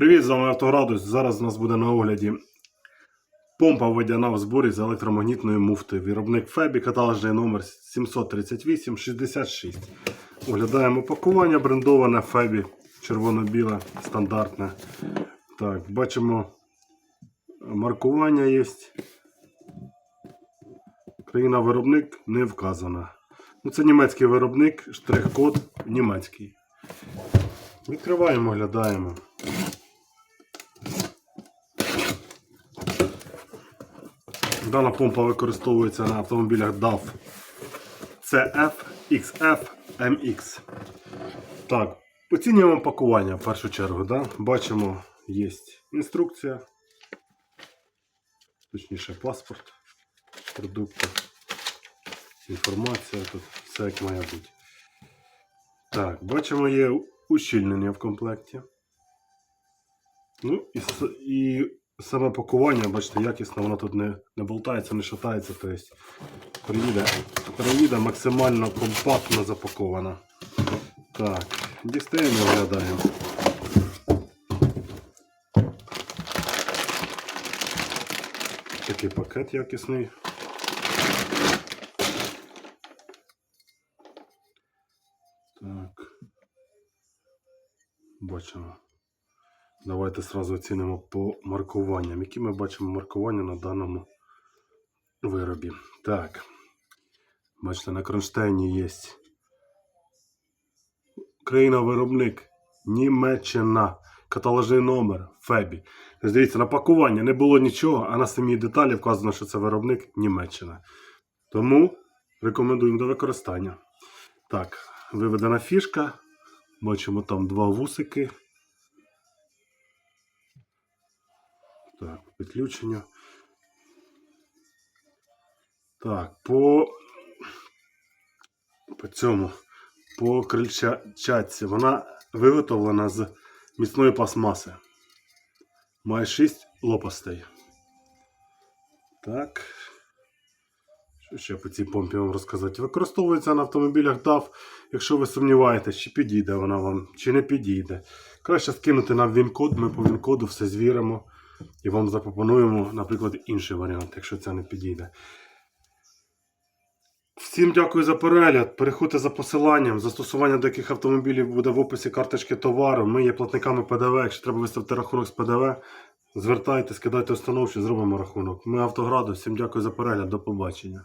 Привіт, з вами Автоградус. Зараз у нас буде на огляді помпа водяна в зборі з електромагнітної муфти. Виробник Фебі, каталожний номер 738-66. Оглядаємо пакування брендоване Фебі, червоно-біле, стандартне. Так, бачимо маркування є. Країна-виробник не вказана. Ну, це німецький виробник, штрих-код німецький. Відкриваємо, оглядаємо. Дана помпа використовується на автомобілях DAF CF, XF, MX. Так, оцінюємо пакування в першу чергу. Да? Бачимо, є інструкція, точніше паспорт продукту, інформація тут, все як має бути. Так, бачимо, є ущільнення в комплекті. Ну і, і саме пакування, бачите, якісно, воно тут не, не болтається, не шатається. Тобто приїде, приїде максимально компактно запакована. Так, дістаємо і оглядаємо. Такий пакет якісний. Так. Бачимо. Давайте сразу оцінимо по маркуванням. Які ми бачимо маркування на даному виробі. Так. Бачите, на кронштейні є країна-виробник Німеччина. Каталожний номер Фебі. Дивіться, на пакуванні не було нічого, а на самій деталі вказано, що це виробник Німеччина. Тому рекомендуємо до використання. Так, виведена фішка. Бачимо там два вусики. Так, підключення. Так, по, по цьому, по крильчатці. Вона виготовлена з міцної пластмаси. Має 6 лопастей. Так. Що ще по цій помпі вам розказати? Використовується на автомобілях DAF, якщо ви сумніваєтесь, чи підійде вона вам, чи не підійде. Краще скинути нам він-код, ми по він-коду все звіримо і вам запропонуємо, наприклад, інший варіант, якщо це не підійде. Всім дякую за перегляд. Переходьте за посиланням. Застосування до яких автомобілів буде в описі карточки товару. Ми є платниками ПДВ. Якщо треба виставити рахунок з ПДВ, звертайтесь, кидайте установчі, зробимо рахунок. Ми автограду. Всім дякую за перегляд. До побачення.